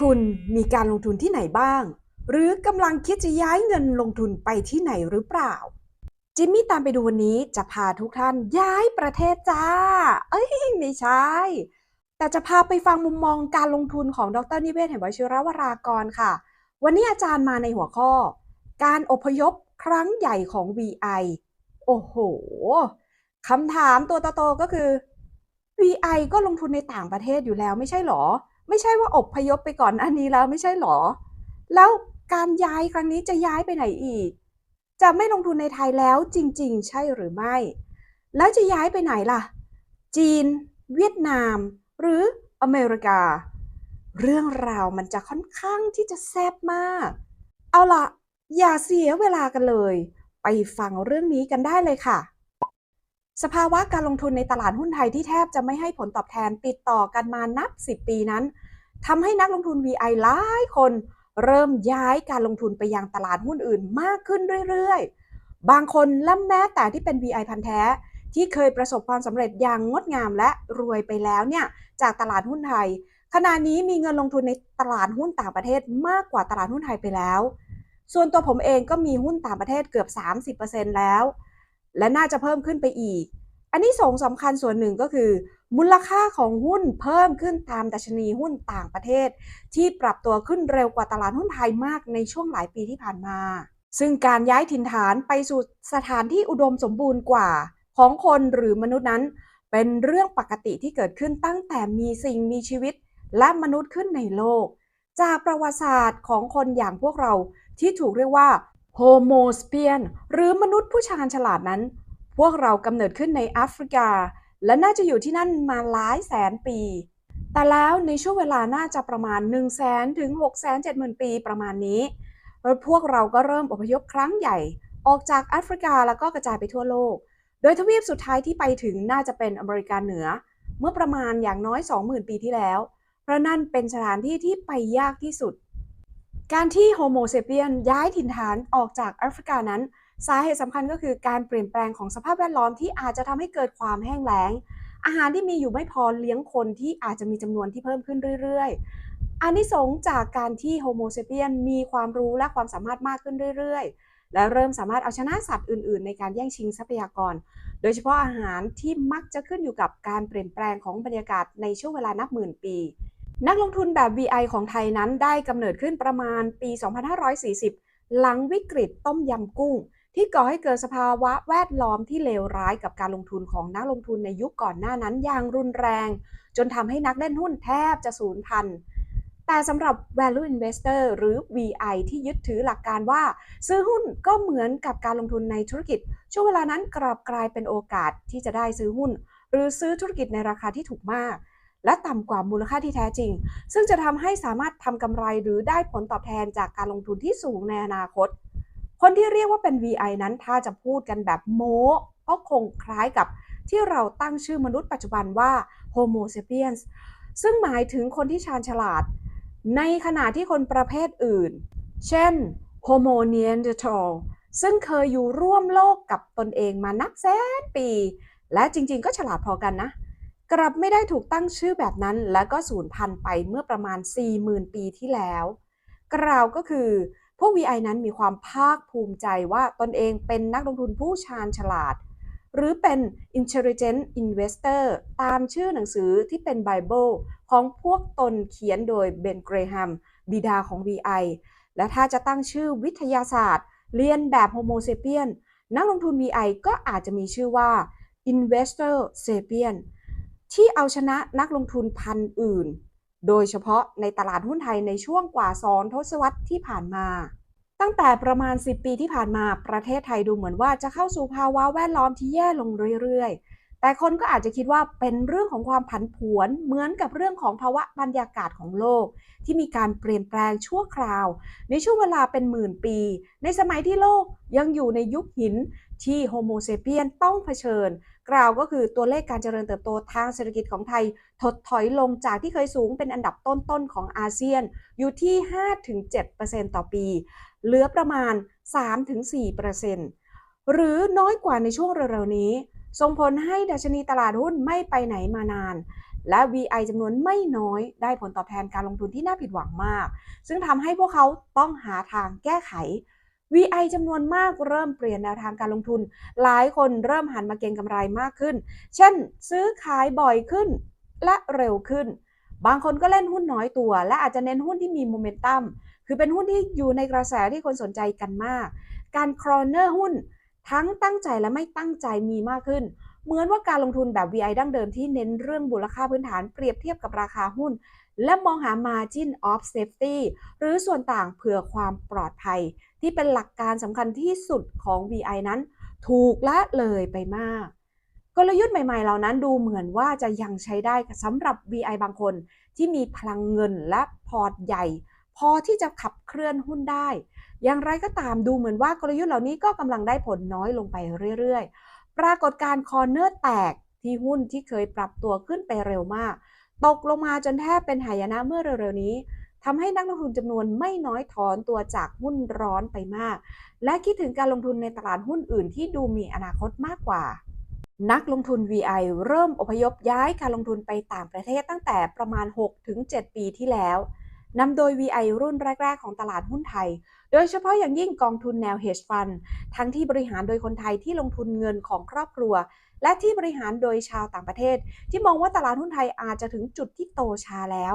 คุณมีการลงทุนที่ไหนบ้าง หรือกำลังคิดจะย้ายเงินลงทุนไปที่ไหนหรือเปล่า จิมมี่ตามไปดูวันนี้จะพาทุกท่านย้ายประเทศจ้า เอ้ยไม่ใช่ แต่จะพาไปฟังมุมมองการลงทุนของดรนิเวศน์เหมวชิรวรากรค่ะ วันนี้อาจารย์มาในหัวข้อ การอพยพครั้งใหญ่ของ VI โอ้โหคำถามตัวโตๆก็คือ VI ก็ลงทุนในต่างประเทศอยู่แล้วไม่ใช่หรอ ไม่ใช่ว่าอบพยพไปก่อนอันนี้แล้วไม่ใช่หรอ แล้วการย้ายครั้งนี้จะย้ายไปไหนอีก จะไม่ลงทุนในไทยแล้วจริง ๆ ใช่หรือไม่ แล้วจะย้ายไปไหนล่ะ จีน เวียดนาม หรืออเมริกา เรื่องราวมันจะค่อนข้างที่จะแซ่บมาก เอาล่ะ อย่าเสียเวลากันเลย ไปฟังเรื่องนี้กันได้เลยค่ะ สภาวะการลงทุนในตลาดหุ้นไทยที่แทบจะไม่ให้ผลตอบแทนติดต่อกันมานับ 10 ปีนั้นทำให้นักลงทุน VI หลายคน เริ่มย้ายการลงทุนไปยังตลาดหุ้นอื่นมากขึ้นเรื่อยๆ บางคนและแม้แต่ที่เป็น VI พันธุ์แท้ ที่เคยประสบความสำเร็จอย่างงดงามและรวยไปแล้วเนี่ยจากตลาดหุ้นไทย ขณะนี้มีเงินลงทุนในตลาดหุ้นต่างประเทศมากกว่าตลาดหุ้นไทยไปแล้ว ส่วนตัวผมเองก็มีหุ้นต่างประเทศเกือบ 30%แล้ว และน่าจะเพิ่มขึ้นไปอีก อันนี้ส่งสำคัญส่วนหนึ่งก็คือ มูลค่าของหุ้นเพิ่มขึ้นตามดัชนีหุ้นต่างประเทศ ที่ปรับตัวขึ้นเร็วกว่าตลาดหุ้นไทยมากในช่วงหลายปีที่ผ่านมา ซึ่งการย้ายถิ่นฐานไปสู่สถานที่อุดมสมบูรณ์กว่า ของคนหรือมนุษย์นั้น เป็นเรื่องปกติที่เกิดขึ้นตั้งแต่มีสิ่งมีชีวิต และมนุษย์ขึ้นในโลก จากประวัติศาสตร์ของคนอย่างพวกเราที่ถูกเรียกว่า Homo sapien หรือมนุษย์ผู้ชาญฉลาดนั้น พวกเรากำเนิดขึ้นในแอฟริกา และน่าจะอยู่ที่นั่นมาหลายแสนปี แต่แล้วในช่วงเวลาน่าจะประมาณ 1 0 0 0 0แสนถึง6 7 0 0 0 0 ปีประมาณนี้พวกเราก็เริ่มอพยพครั้งใหญ่ ออกจากแอฟริกาแล้วก็กระจายไปทั่วโลก โดยทวีปสุดท้ายที่ไปถึงน่าจะเป็นอเมริกาเหนือ เมื่อประมาณอย่างน้อย 20,000 ปีที่แล้ว เพราะนั่นเป็นสถานที่ที่ไปยากที่สุด การที่โฮโมเซเปียนย้ายถิ่นฐานออกจากแอฟริกานั้น สาเหตุสำคัญก็คือการเปลี่ยนแปลงของสภาพแวดล้อมที่อาจจะทำให้เกิดความแห้งแล้ง อาหารที่มีอยู่ไม่พอเลี้ยงคนที่อาจจะมีจำนวนที่เพิ่มขึ้นเรื่อยๆอันนี้สงจากการที่โฮโมเซเปียนมีความรู้และความสามารถมากขึ้นเรื่อยๆ และเริ่มสามารถเอาชนะสัตว์อื่นๆ ในการแย่งชิงทรัพยากร โดยเฉพาะอาหารที่มักจะขึ้นอยู่กับการเปลี่ยนแปลงของบรรยากาศในช่วงเวลานับหมื่นปี นักลงทุนแบบ VI ของไทยนั้นได้กำเนิดขึ้นประมาณปี 2540 หลังวิกฤตต้มยำกุ้ง ที่ก่อให้เกิดสภาวะแวดล้อมที่เลวร้ายกับการลงทุนของนักลงทุนในยุคก่อนหน้านั้นอย่างรุนแรง จนทำให้นักเล่นหุ้นแทบจะสูญพันธุ์แต่สำหรับ value investor หรือ VI ที่ยึดถือหลักการว่า ซื้อหุ้นก็เหมือนกับการลงทุนในธุรกิจ ช่วงเวลานั้นกลับกลายเป็นโอกาสที่จะได้ซื้อหุ้น หรือซื้อธุรกิจในราคาที่ถูกมาก และต่ำกว่ามูลค่าที่แท้จริง ซึ่งจะทำให้สามารถทำกำไรหรือได้ผลตอบแทนจากการลงทุนที่สูงในอนาคต คนที่เรียกว่าเป็น VI นั้นถ้าจะพูดกันแบบโม้ก็คงคล้ายกับที่เราตั้งชื่อมนุษย์ปัจจุบันว่า Homo sapiens ซึ่งหมายถึงคนที่ชาญฉลาด ในขณะที่คนประเภทอื่น เช่น Homo neanderthal ซึ่งเคยอยู่ร่วมโลกกับตนเองมานับแสนปี และจริงๆก็ฉลาดพอกันนะ กลับไม่ได้ถูกตั้งชื่อแบบนั้น และก็สูญพันธุ์ไปเมื่อประมาณ 40,000 ปีที่แล้ว กล่าวก็คือ พวก VI นั้นมีความภาคภูมิใจว่าตนเองเป็นนักลงทุนผู้ชาญฉลาด หรือเป็น intelligent investor ตามชื่อหนังสือที่เป็นไบเบิลของพวกตนเขียนโดยเบนเกรแฮมบิดาของ VI และถ้าจะตั้งชื่อวิทยาศาสตร์ เรียนแบบ Homo sapien นักลงทุน VI ก็อาจจะมีชื่อว่า investor sapien ที่เอาชนะนักลงทุนพันอื่น โดยเฉพาะในตลาดหุ้นไทยในช่วงกว่าสองทศวรรษที่ผ่านมา ตั้งแต่ประมาณ 10 ปีที่ผ่านมาประเทศไทยดูเหมือนว่าจะเข้าสู่ภาวะแวดล้อมที่แย่ลงเรื่อยๆ แต่คนก็อาจจะคิดว่าเป็นเรื่องของความผันผวนเหมือนกับเรื่องของภาวะบรรยากาศของโลก ที่มีการเปลี่ยนแปลงชั่วคราว ในช่วงเวลาเป็นหมื่นปี ในสมัยที่โลกยังอยู่ในยุคหินที่โฮโมเซเปียนต้องเผชิญ กล่าวก็คือตัวเลขการเจริญเติบโตทางเศรษฐกิจของไทย ถดถอยลงจากที่เคยสูงเป็นอันดับต้นๆของอาเซียน อยู่ที่ 5-7%ต่อปี เหลือประมาณ 3-4%หรือน้อยกว่าในช่วงเร็วๆนี้ ส่งผลให้ดัชนีตลาดหุ้นไม่ไปไหนมานาน และ VI จำนวนไม่น้อยได้ผลตอบแทนการลงทุนที่น่าผิดหวังมาก ซึ่งทำให้พวกเขาต้องหาทางแก้ไข VI จำนวนมากเริ่มเปลี่ยนแนวทางการลงทุน หลายคนเริ่มหันมาเก็งกำไรมากขึ้น เช่น ซื้อขายบ่อยขึ้นและเร็วขึ้น บางคนก็เล่นหุ้นน้อยตัว และอาจจะเน้นหุ้นที่มีโมเมนตัม คือเป็นหุ้นที่อยู่ในกระแสที่คนสนใจกันมาก การครอเนอร์หุ้นทั้งตั้งใจและไม่ตั้งใจมีมากขึ้น เหมือนว่าการลงทุนแบบ VI ดั้งเดิมที่เน้นเรื่องมูลค่าพื้นฐานเปรียบเทียบกับราคาหุ้น และมองหา margin of safety หรือส่วนต่างเผื่อความปลอดภัย ที่เป็นหลักการสำคัญที่สุดของ VI นั้น ถูกละเลยไปมาก กลยุทธ์ใหม่ๆ เหล่านั้นดูเหมือนว่าจะยังใช้ได้สำหรับ VI บางคนที่มีพลังเงินและพอร์ตใหญ่ พอที่จะขับเคลื่อนหุ้นได้ อย่างไรก็ตามดูเหมือนว่ากลยุทธ์เหล่านี้ก็กำลังได้ผลน้อยลงไปเรื่อยๆ ปรากฏการคอเนอร์แตกที่หุ้นที่เคยปรับตัวขึ้นไปเร็วมาก ตกลงมาจนแทบเป็นหายนะเมื่อเร็วๆนี้ ทำให้นักลงทุนจำนวนไม่น้อยถอนตัวจากหุ้นร้อนไปมาก และคิดถึงการลงทุนในตลาดหุ้นอื่นที่ดูมีอนาคตมากกว่า นักลงทุน VI เริ่มอพยพย้ายการลงทุนไปต่างประเทศตั้งแต่ประมาณ 6-7 ปีที่แล้วนำโดย VI รุ่นแรก ๆ ของตลาดหุ้นไทย โดยเฉพาะอย่างยิ่งกองทุนแนว hedge fund ทั้งที่บริหารโดยคนไทยที่ลงทุนเงินของครอบครัว และที่บริหารโดยชาวต่างประเทศ ที่มองว่าตลาดหุ้นไทยอาจจะถึงจุดที่โตช้าแล้ว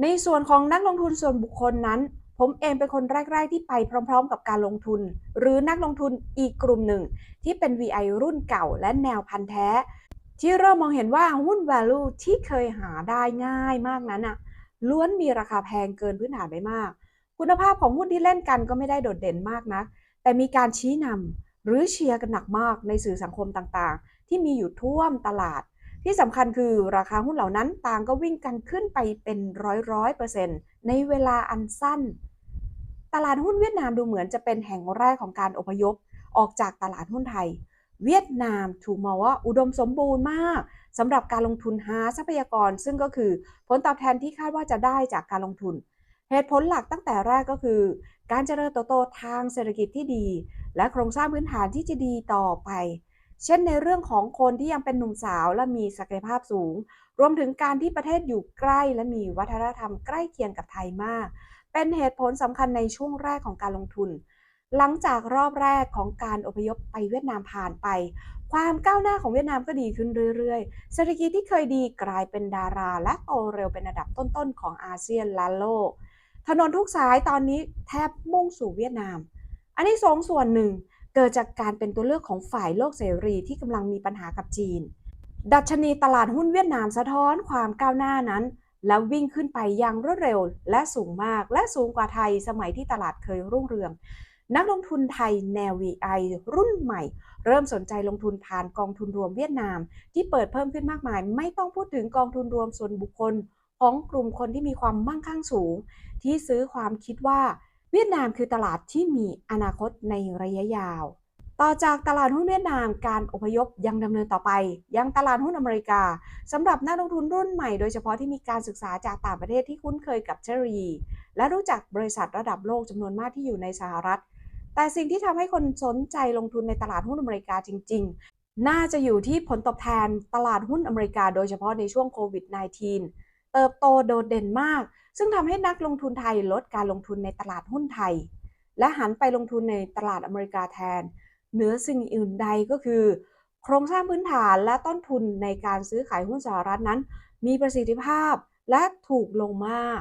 ในส่วนของนักลงทุนส่วนบุคคลนั้น ผมเองเป็นคนแรก ๆ ที่ไปพร้อม ๆ กับการลงทุน หรือนักลงทุนอีกกลุ่มหนึ่ง ที่เป็น VI รุ่นเก่าและแนวพันธุ์แท้ ที่เริ่มมองเห็นว่าหุ้น value ที่เคยหาได้ง่ายมากนั้นอะล้วนมีราคาแพงเกินพื้นฐานไปมาก คุณภาพของหุ้นที่เล่นกันก็ไม่ได้โดดเด่นมากนะัก แต่มีการชี้นำหรือเชียร์กันหนักมากในสื่อสังคมต่างๆ ที่มีอยู่ท่วมตลาด ที่สำคัญคือราคาหุ้นเหล่านั้นต่างก็วิ่งกันขึ้นไปเป็นร้อยร้อยเปอร์เซ็นต์ในเวลาอันสั้น ตลาดหุ้นเวียดนามดูเหมือนจะเป็นแห่งแรกของการอพยพ ออกจากตลาดหุ้นไทย เวียดนามถูกมองว่าอุดมสมบูรณ์มากสำหรับการลงทุนหาทรัพยากร ซึ่งก็คือผลตอบแทนที่คาดว่าจะได้จากการลงทุน เหตุผลหลักตั้งแต่แรกก็คือ การเจริญเติบโตทางเศรษฐกิจที่ดี และโครงสร้างพื้นฐานที่จะดีต่อไป เช่นในเรื่องของคนที่ยังเป็นหนุ่มสาวและมีศักยภาพสูง รวมถึงการที่ประเทศอยู่ใกล้และมีวัฒนธรรมใกล้เคียงกับไทยมาก เป็นเหตุผลสำคัญในช่วงแรกของการลงทุน หลังจากรอบแรกของการอพยพไปเวียดนามผ่านไป ความก้าวหน้าของเวียดนามก็ดีขึ้นเรื่อยๆ เศรษฐกิจที่เคยดีกลายเป็นดารา และโตเร็วเป็นอันดับต้นๆของอาเซียนและโลก ถนนทุกสายตอนนี้แทบมุ่งสู่เวียดนาม อันนี้สองส่วนหนึ่ง เกิดจากการเป็นตัวเลือกของฝ่ายโลกเสรีที่กำลังมีปัญหากับจีน ดัชนีตลาดหุ้นเวียดนามสะท้อนความก้าวหน้านั้น แล้ววิ่งขึ้นไปอย่างรวดเร็ว และสูงมาก และสูงกว่าไทยสมัยที่ตลาดเคยรุ่งเรือง นักลงทุนไทยแนว VI รุ่นใหม่ เริ่มสนใจลงทุนผ่านกองทุนรวมเวียดนาม ที่เปิดเพิ่มขึ้นมากมาย ไม่ต้องพูดถึงกองทุนรวมส่วนบุคคลของกลุ่มคนที่มีความมั่งคั่งสูง ที่ซื้อความคิดว่า เวียดนามคือตลาดที่มีอนาคตในระยะยาว ต่อจากตลาดหุ้นเวียดนามการอพยพยังดำเนินต่อไป ยังตลาดหุ้นอเมริกาสำหรับนักลงทุนรุ่นใหม่โดยเฉพาะที่มีการศึกษาจากต่างประเทศที่คุ้นเคยกับเทคโนโลยี และรู้จักบริษัทระดับโลกจำนวนมากที่อยู่ในสหรัฐ แต่สิ่งที่ทำให้คนสนใจลงทุนในตลาดหุ้นอเมริกาจริง ๆ น่าจะอยู่ที่ผลตอบแทนตลาดหุ้นอเมริกา โดยเฉพาะในช่วงโควิด -19 เติบโตโดดเด่นมาก ซึ่งทำให้นักลงทุนไทยลดการลงทุนในตลาดหุ้นไทย และหันไปลงทุนในตลาดอเมริกาแทน เหนือสิ่งอื่นใดก็คือ โครงสร้างพื้นฐานและต้นทุนในการซื้อขายหุ้นสหรัฐนั้น มีประสิทธิภาพและถูกลงมาก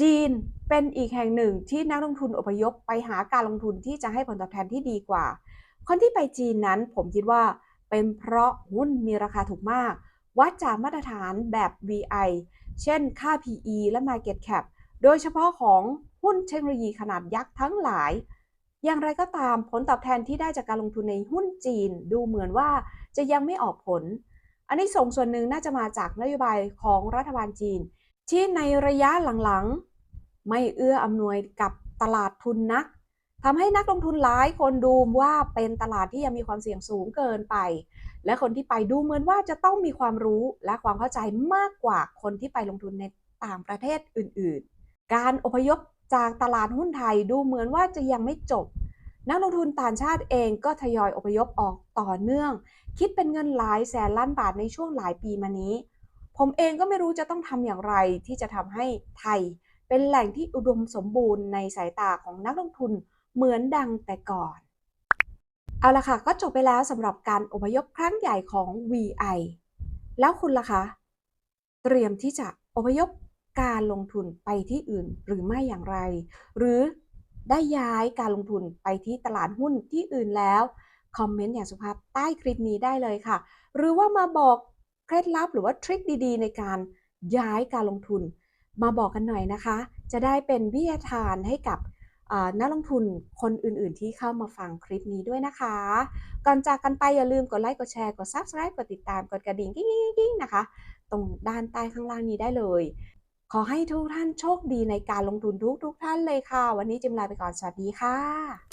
จีนเป็นอีกแห่งหนึ่งที่นักลงทุนอพยพไปหาการลงทุนที่จะให้ผลตอบแทนที่ดีกว่า คนที่ไปจีนนั้นผมคิดว่าเป็นเพราะหุ้นมีราคาถูกมาก วัดจากมาตรฐานแบบ VI เช่นค่า PE และ Market Cap โดยเฉพาะของหุ้นเทคโนโลยีขนาดยักษ์ทั้งหลาย อย่างไรก็ตามผลตอบแทนที่ได้จากการลงทุนในหุ้นจีน ดูเหมือนว่าจะยังไม่ออกผล อันนี้ส่งส่วนหนึ่งน่าจะมาจากนโยบายของรัฐบาลจีน ที่ในระยะหลังๆ ไม่เอื้ออำนวยกับตลาดทุนนักทำให้นักลงทุนหลายคนดูว่าเป็นตลาดที่ยังมีความเสี่ยงสูงเกินไป และคนที่ไปดูเหมือนว่าจะต้องมีความรู้และความเข้าใจมากกว่าคนที่ไปลงทุนในต่างประเทศอื่นๆ การอพยพจากตลาดหุ้นไทยดูเหมือนว่าจะยังไม่จบ นักลงทุนต่างชาติเองก็ทยอยอพยพออกต่อเนื่อง คิดเป็นเงินหลายแสนล้านบาทในช่วงหลายปีมานี้ผผมเองก็ไม่รู้จะต้องทำอย่างไรที่จะทำให้ไทย เป็นแหล่งที่อุดมสมบูรณ์ในสายตาของนักลงทุนเหมือนดังแต่ก่อน เอาละค่ะ ก็จบไปแล้วสำหรับการอพยพครั้งใหญ่ของ VI แล้วคุณล่ะคะ เตรียมที่จะอพยพการลงทุนไปที่อื่นหรือไม่อย่างไร หรือได้ย้ายการลงทุนไปที่ตลาดหุ้นที่อื่นแล้ว คอมเมนต์อย่างสุภาพใต้คลิปนี้ได้เลยค่ะ หรือว่ามาบอกเคล็ดลับหรือว่าทริคดีๆ ในการย้ายการลงทุน มาบอกกันหน่อยนะคะ จะได้เป็นวิทยาทานให้กับ นักลงทุนคนอื่นๆที่เข้ามาฟังคลิปนี้ด้วยนะคะ ก่อนจากกันไปอย่าลืมกดไลค์กดแชร์กด subscribe กดติดตามกดกระดิ่งกิ้งๆๆๆนะคะ ตรงด้านใต้ข้างล่างนี้ได้เลย ขอให้ทุกท่านโชคดีในการลงทุนทุกๆท่านเลยค่ะ วันนี้จิมลาไปก่อนสวัสดีค่ะ